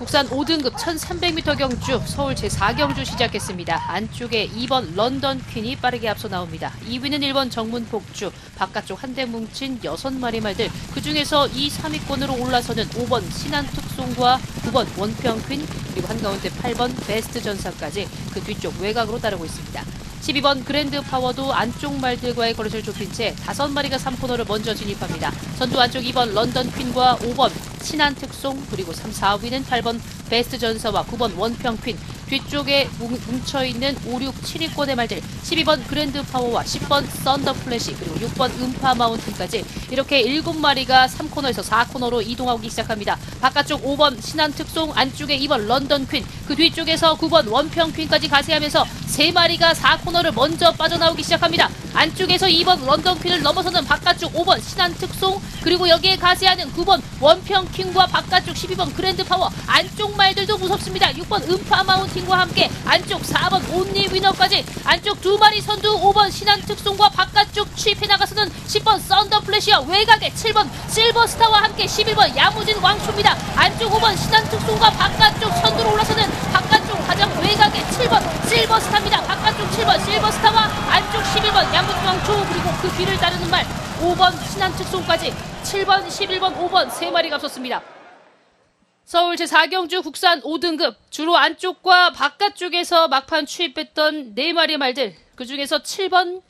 국산 5등급 1300m 경주 서울 제4경주 시작했습니다. 안쪽에 2번 런던 퀸이 빠르게 앞서 나옵니다. 2위는 1번 정문 복주, 바깥쪽 한대 뭉친 6마리 말들, 그 중에서 2, 3위권으로 올라서는 5번 신한 특송과 9번 원평 퀸, 그리고 한가운데 8번 베스트 전사까지 그 뒤쪽 외곽으로 따르고 있습니다. 12번 그랜드 파워도 안쪽 말들과의 거리를 좁힌 채 5마리가 3코너를 먼저 진입합니다. 선두 안쪽 2번 런던 퀸과 5번 신한 특송 그리고 3, 4위는 8번 베스트 전사와 9번 원평 퀸 뒤쪽에 뭉- 뭉쳐있는 5, 6, 7위권의 말들 12번 그랜드 파워와 10번 썬더 플래시 그리고 6번 음파 마운틴까지 이렇게 7마리가 3코너에서 4코너로 이동하기 시작합니다. 바깥쪽 5번 신한 특송 안쪽에 2번 런던 퀸 그 뒤쪽에서 9번 원평 퀸까지 가세하면서 3마리가 4코너를 먼저 빠져나오기 시작합니다. 안쪽에서 2번 런던 퀸을 넘어서는 바깥쪽 5번 신한 특송 그리고 여기에 가세하는 9번 원평 퀸과 바깥쪽 12번 그랜드 파워 안쪽 말들도 무섭습니다. 6번 음파 마운틴 과 함께 안쪽 4번 온리 위너까지 안쪽 두 마리 선두 5번 신한 특송과 바깥쪽 취입해 나가서는 10번 썬더 플래시와 외곽에 7번 실버 스타와 함께 11번 야무진 왕초입니다. 안쪽 5번 신한 특송과 바깥쪽 선두로 올라서는 바깥쪽 가장 외곽에 7번 실버 스타입니다. 바깥쪽 7번 실버 스타와 안쪽 11번 야무진 왕초 그리고 그 뒤를 따르는 말 5번 신한 특송까지 7번 11번 5번 세 마리가 앞섰습니다. 서울 제4경주 국산 5등급 주로 안쪽과 바깥쪽에서 막판 취입했던 4마리 말들 그중에서 7번